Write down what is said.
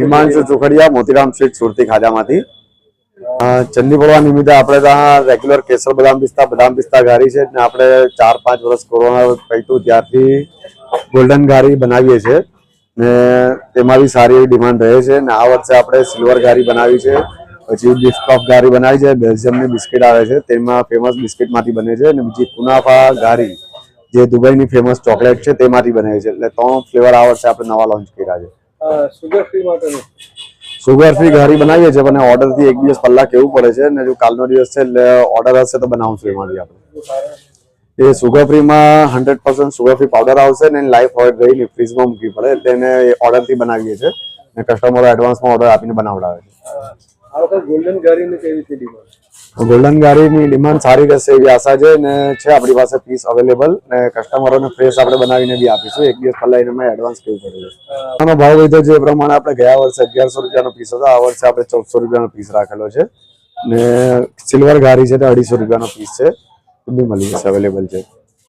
Himanshu Chokhadiya Motiram sweet સુરતી ખાજામાંથી. ચંદી પડવા નિમિત્તે આપણે ત્યાં રેગ્યુલર કેસર બદામ પિસ્તા બદામ પિસ્તા ઘારી છે ને આપણે ચાર પાંચ વર્ષ કોરોના પૈતું ત્યારથી ગોલ્ડન ઘારી બનાવીએ છીએ ને તેમાં બી સારી એવી ડિમાન્ડ રહે છે ને આ વર્ષે આપણે સિલ્વર ઘારી બનાવી છે પછી બિસ્કોફ ઘારી બનાવી છે બેલ્જિયમની બિસ્કિટ આવે છે તેમાં ફેમસ બિસ્કિટમાંથી બને છે અને બીજી કુનાફા ઘારી જે દુબઈની ફેમસ ચોકલેટ છે તેમાંથી બને છે. એટલે ત્રણ ફ્લેવર આ વર્ષે આપણે નવા લોન્ચ કર્યા છે. સુગર ફ્રી માટેનું. સુગર ફ્રી ઘારી બનાવીએ છીએ પણ ઓર્ડરથી એક દિવસ પહેલા કેવું પડે છે ને જો કાલનો દિવસ છે એટલે ઓર્ડર હશે તો બનાવશું એમાંથી આપણે. એ સુગર ફ્રીમાં hundred percent sugar free powder આવશે ને લાઈફ હોય ગઈ ફ્રીજમાં મૂકવી પડે એટલે એને ઓર્ડરથી બનાવીએ છીએ. ને કસ્ટમરો એડવાન્સમાં ઓર્ડર આપીને બનાવડાવે છે. આ વખત ગોલ્ડન ગારીની કેવી છે ડિમાન્ડ ગોલ્ડન ગાડીની ડિમાન્ડ સારી રહેશે એવી આશા છે ને છે આપણી પાસે પીસ અવેલેબલ ને કસ્ટમરોને ફ્રેશ આપણે બનાવીને બી આપીશું. એક દિવસ પહેલા એને એડવાન્સ કેવું પડે છે. આનો ભાવ વધ્યો જે પ્રમાણે આપણે ગયા વર્ષે અગિયારસો રૂપિયાનો પીસ હતો. આ વર્ષે આપણે ચૌદસો રૂપિયાનો પીસ રાખેલો છે. ને સિલ્વર ગાડી છે તે અઢીસો રૂપિયાનો પીસ છે. બી મળી જશે અવેલેબલ છે.